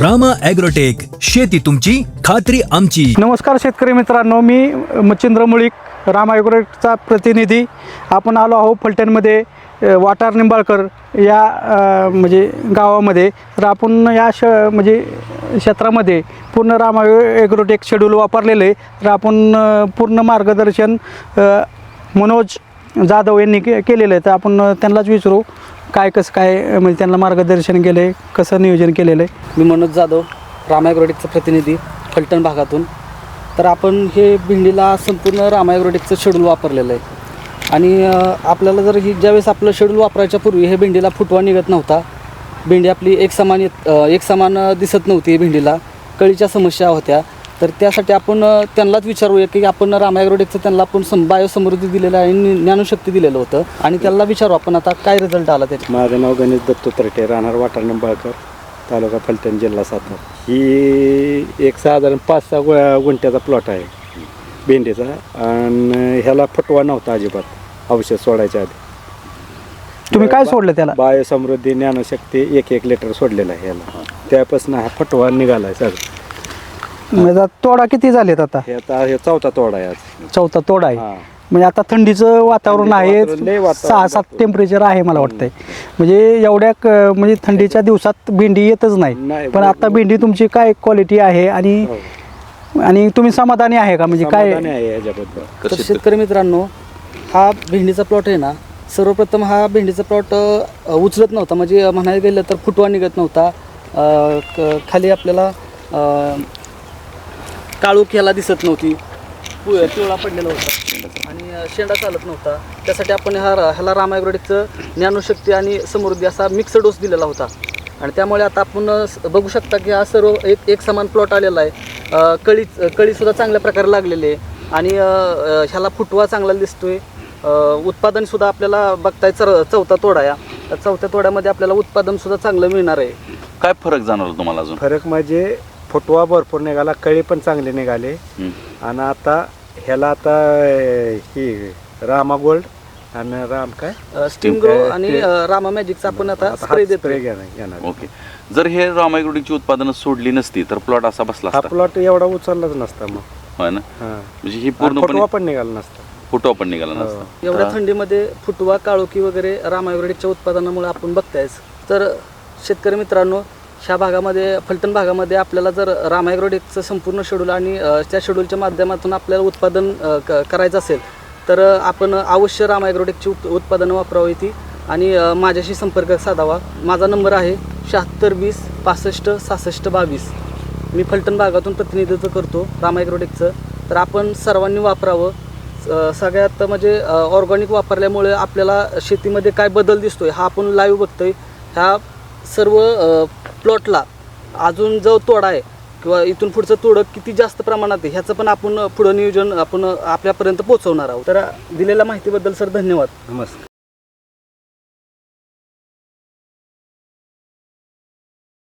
Rama agrotech शेती तुमची खात्री आमची. नमस्कार शेतकरी मित्रांनो मी मच्छिंद्र मुळीक रामायग्रोटचा प्रतिनिधी. आपण आलो आहोत फलटणमध्ये वाटार निंबाळकर या अ, म्हणजे गावामध्ये. तर आपण या श म्हणजे क्षेत्रामध्ये पूर्ण रामा ॲग्रोटेक शेड्यूल वापरलेलं आहे. तर आपण अ, पूर्ण मार्गदर्शन अ, मनोज जाधव यांनी के केलेलं आहे. तर आपण अ, त्यांनाच विचारू. काय कसं काय म्हणजे त्यांना मार्गदर्शन केलं आहे कसं नियोजन केलेलं आहे? मी मनोज जाधव रामायग्रोटिकचा प्रतिनिधी फलटण भागातून. तर आपण हे भेंडीला संपूर्ण रामायग्रोटिकचं शेड्यूल वापरलेलं आहे. आणि आपल्याला जर ही ज्यावेळेस आपलं शेड्यूल वापरायच्या पूर्वी हे भेंडीला फुटवा निघत नव्हता. भेंडी आपली एक समान येत एक समान दिसत नव्हती भेंडीला. कळीच्या समस्या होत्या. तर त्यासाठी आपण त्यांनाच विचारूया की आपण रामायग्रोटिकचं त्यांना आपण सम बायोसमृद्धी दिलेलं आहे आणि ज्ञानशक्ती दिलेलं होतं. आणि त्यांना विचारू आपण आता काय रिझल्ट आला त्याचा माझं नाव गणेश दत्तू तरटे राहणार वाटार निंबाळकर तालुका फलटण जिल्हा सातारा. ही एक साधारण पाच सहा गु- गुंठ्याचा प्लॉट आहे भेंडीचा. आणि ह्याला फुटवा नव्हता अजिबात औषध सोडायच्या आधी. तुम्ही काय सोडलं त्याला? बायोसमृद्धी ज्ञानशक्ती एक एक लिटर सोडलेलं आहे ह्याला. त्यापासून हा फुटवा निघाला आहे सगळं. म्हणजे आता तोडा किती झालेत आता? हे आता हे चौथा तोडा आहे आज. चौथा तोडा आहे. हा. म्हणजे आता थंडीचं वातावरण आहे. वातावरण, लय वातावरण सहा सात. टेम्परेचर आहे मला वाटतंय. म्हणजे एवढ्या क- म्हणजे थंडीच्या दिवसात भेंडी येतच नाही. नाही, पण आता भेंडी तुमची काय क्वालिटी आहे आणि हो. आणि तुम्ही समाधानी आहे का? म्हणजे काय समाधानी आहे ह्याच्याबद्दल तर शेतकरी मित्रांनो हा भेंडीचा प्लॉट आहे ना सर्वप्रथम हा भेंडीचा प्लॉट उचलत नव्हता. म्हणजे म्हणायला गेलं तर फुटवा निघत नव्हता. अ, क- खाली आपल्याला अ, काळूक ह्याला दिसत नव्हती. पु- पिवळा पडलेला होता. आणि अ, शेंडा चालत नव्हता. त्यासाठी आपण ह्या ह्याला रामायग्रोडिकचं ज्ञानशक्ती आणि समृद्धी असा मिक्स डोस दिलेला होता. आणि त्यामुळे आता आपण अ, स- बघू शकता की हा सर्व एक एक समान प्लॉट आलेला आहे. अ, कळी कळीसुद्धा चांगल्या प्रकारे लागलेली आहे. आणि अ, अ, ह्याला फुटवा चांगला दिसतोय. अ, उत्पादनसुद्धा आपल्याला बघताय चर चौथा तोडा या त्या चौथ्या तोड्यामध्ये आपल्याला उत्पादनसुद्धा चांगलं मिळणार आहे. काय फरक जाणवला तुम्हाला अजून? फरक म्हणजे फुटवा भरपूर निघाला कळी पण चांगले निघाले. आणि आता ह्याला आता ही रामा गोल्ड आणि राम काय? स्टीम ग्रो आणि रामा मॅजिकचा आपण आता स्प्रे घेणार ओके. जर हे रामायग्रोडिकची उत्पादनं सोडली नसती तर प्लॉट असा बसला हा प्लॉट एवढा उचललाच नसता मग. ना? हा. म्हणजे ही फुटवा पण निघाला नसता. फुटवा पण निघाला हो. नसता. एवढ्या. थंडीमध्ये फुटवा काळोखी वगैरे रामायग्रोडिकच्या उत्पादनामुळे आपण बघतायच. तर शेतकरी मित्रांनो ह्या भागामध्ये फलटण भागामध्ये आपल्याला जर रामायग्रोडेकचं संपूर्ण शेड्यूल आणि त्या शेड्यूलच्या माध्यमातून आपल्याला उत्पादन क- करायचं असेल तर आपण अवश्य रामायग्रोडेकची उत उत्पादनं वापरावी ती. आणि माझ्याशी संपर्क साधावा. माझा नंबर आहे शहात्तर वीस पासष्ट सहासष्ट बावीस. मी फलटण भागातून प्रतिनिधित्व करतो रामायग्रोडेकचं तर आपण सर्वांनी वापरावं. स- सगळ्यात म्हणजे ऑर्गॅनिक वापरल्यामुळे आपल्याला शेतीमध्ये काय बदल दिसतो आहे हा आपण लाईव्ह आहे ह्या सर्व प्लॉटला. अजून जो तोडा आहे किंवा इथून पुढचं तोडं किती जास्त प्रमाणात आहे ह्याचं पण आपण पुढं नियोजन आपण आपल्यापर्यंत पोहोचवणार आहोत. तर दिलेल्या माहितीबद्दल सर धन्यवाद. नमस्कार.